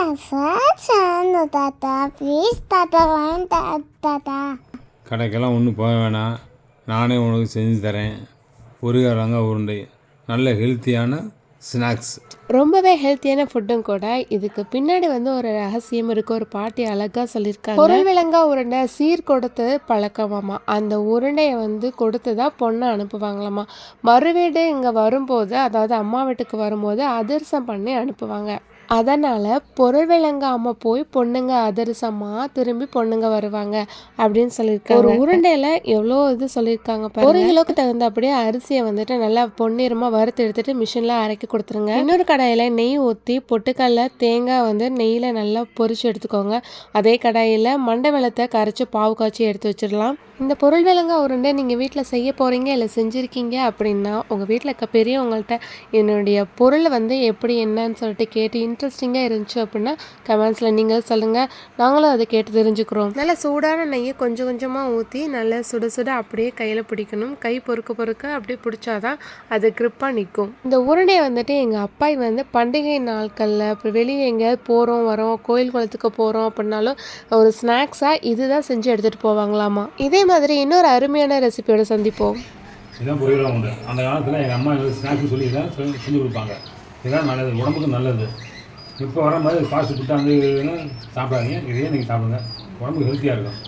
சாந்து தாத்தா ப்ளீஸ் தாத்தா வேண்டாம் தாத்தா. கடைக்கெல்லாம் ஒன்றும் போக வேணாம். நானே உனக்கு செஞ்சு தரேன். பொரியாரங்க உருண்டை. நல்ல ஹெல்த்தியான ஸ்நாக்ஸ் ரொம்பவே ஹெல்த்தியான ஃபுட்டும் கூட. இதுக்கு பின்னாடி வந்து ஒரு ரகசியம் இருக்கு. ஒரு பாட்டி அழகா சொல்லியிருக்காங்க. பொருள் விலங்கா உருண்டை சீர் கொடுத்து பழக்கமாமா அந்த உருண்டையை வந்து கொடுத்து தான் பொண்ணை அனுப்புவாங்களாமா மறுவீடு இங்கே வரும்போது அதாவது அம்மா வீட்டுக்கு வரும்போது அதிரசம் பண்ணி அனுப்புவாங்க. அதனால் பொருள் விளங்காமல் போய் பொண்ணுங்க அதிரசமாக திரும்பி பொண்ணுங்க வருவாங்க அப்படின்னு சொல்லியிருக்காங்க. ஒரு உருண்டையில் எவ்வளோ இது சொல்லியிருக்காங்க. ஒரு கிலோக்கு தகுந்தபடியே அரிசியை வந்துட்டு நல்லா பொன்னிறமாக வறுத்து எடுத்துட்டு மிஷினில் அரைக்கி கொடுத்துருங்க. இன்னொரு கடாயில் நெய் ஊற்றி பொட்டுக்கடல தேங்காய் வந்து நெய்யில் நல்லா பொரிச்சு எடுத்துக்கோங்க. அதே கடாயில் மண்டை வெள்ளத்தை கரைச்சி பாவு காய்ச்சி எடுத்து வச்சிடலாம். இந்த பொருள் விலங்கா உருண்டை நீங்கள் வீட்டில் செய்ய போகிறீங்க இல்லை செஞ்சுருக்கீங்க அப்படின்னா உங்கள் வீட்டில் இருக்க பெரியவங்கள்ட்ட என்னுடைய பொருள் வந்து எப்படி என்னன்னு சொல்லிட்டு கேட்டு இன்ட்ரெஸ்டிங்காக இருந்துச்சு அப்படின்னா கமெண்ட்ஸில் நீங்கள் சொல்லுங்கள் நாங்களும் அதை கேட்டு தெரிஞ்சுக்கிறோம். நல்லா சூடான நெய்யை கொஞ்சம் கொஞ்சமாக ஊற்றி நல்லா சுட சுட அப்படியே கையில் பிடிக்கணும். கை பொறுக்க பொறுக்க அப்படியே பிடிச்சாதான் அது க்ரிப்பாக நிற்கும் இந்த உருண்டையை வந்துட்டு எங்கள் அப்பாய் வந்து பண்டிகை நாட்களில் அப்புறம் வெளியே எங்கேயாவது போகிறோம் வரோம் கோயில் குளத்துக்கு போகிறோம் அப்படின்னாலும் ஒரு ஸ்நாக்ஸாக இதுதான் செஞ்சு எடுத்துகிட்டு போவாங்களாமா? இதே மாதிரி இன்னொரு அருமையான ரெசிபியோட சந்திப்போம். இதுதான் பொரியலாம் உண்டு அந்த காலத்தில் எங்கள் அம்மா ஸ்நாக்ஸ் சொல்லி தான் செஞ்சு கொடுப்பாங்க. இதுதான் நல்லது. உடம்புக்கு நல்லது. இப்போ வர மாதிரி ஃபாஸ்ட் ஃபுட்டாக வந்து சாப்பிடாதீங்க. இதையே நீங்கள் சாப்பிடுங்க. உடம்புக்கு ஹெல்த்தியாக இருக்கும்.